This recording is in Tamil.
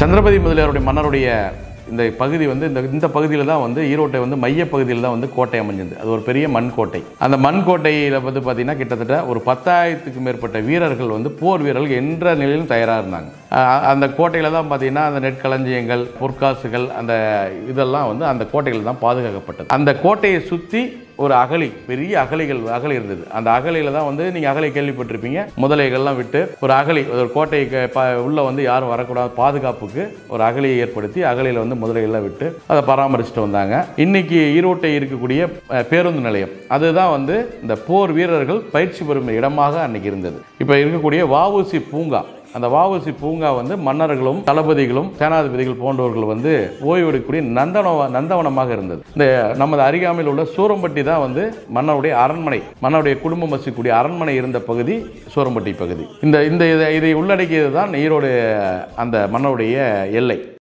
சந்திரபதி முதலியாருடைய மன்னருடைய இந்த பகுதி வந்து இந்த இந்த பகுதியில் தான் வந்து ஈரோட்டை வந்து மைய பகுதியில் தான் வந்து கோட்டை அமைஞ்சது அது ஒரு பெரிய மண் கோட்டை. அந்த மண் கோட்டையில் வந்து பார்த்திங்கன்னா கிட்டத்தட்ட ஒரு பத்தாயிரத்துக்கு மேற்பட்ட வீரர்கள் வந்து போர் வீரர்கள் என்ற நிலையிலும் தயாராக இருந்தாங்க. அந்த கோட்டையில் தான் பார்த்தீங்கன்னா அந்த நெற்களஞ்சியங்கள் பொற்காசுகள் அந்த இதெல்லாம் வந்து அந்த கோட்டையில் தான் பாதுகாக்கப்பட்டது. அந்த கோட்டையை சுற்றி ஒரு அகழி பெரிய அகழிகள் அகழி இருந்தது. அந்த அகழியில் தான் வந்து நீங்கள் அகழி கேள்விப்பட்டிருப்பீங்க. முதலைகள்லாம் விட்டு ஒரு அகழி ஒரு கோட்டைக்கு ப உள்ளே வந்து யாரும் வரக்கூடாது பாதுகாப்புக்கு ஒரு அகழியை ஏற்படுத்தி அகலியில் வந்து முதலைகள்லாம் விட்டு அதை பராமரிச்சுட்டு வந்தாங்க. இன்னைக்கு ஈரோட்டை இருக்கக்கூடிய பேருந்து நிலையம். அதுதான் வந்து இந்த போர் வீரர்கள் பயிற்சி பெறும் இடமாக அன்னைக்கு இருந்தது. இப்போ இருக்கக்கூடிய வஉசி பூங்கா. அந்த வாவுசி பூங்கா வந்து மன்னர்களும் தளபதிகளும் சேனாதிபதிகள் போன்றவர்கள் வந்து ஓய்வெடுக்கக்கூடிய நந்தன நந்தவனமாக இருந்தது. இந்த நமது அருகாமையில் உள்ள சூரம்பட்டி தான் வந்து மன்னருடைய அரண்மனை. மன்னருடைய குடும்பம் வசிக்கக்கூடிய அரண்மனை இருந்த பகுதி சூரம்பட்டி பகுதி. இந்த இந்த இதை இதை உள்ளடக்கியது தான் ஈரோடு அந்த மன்னருடைய எல்லை.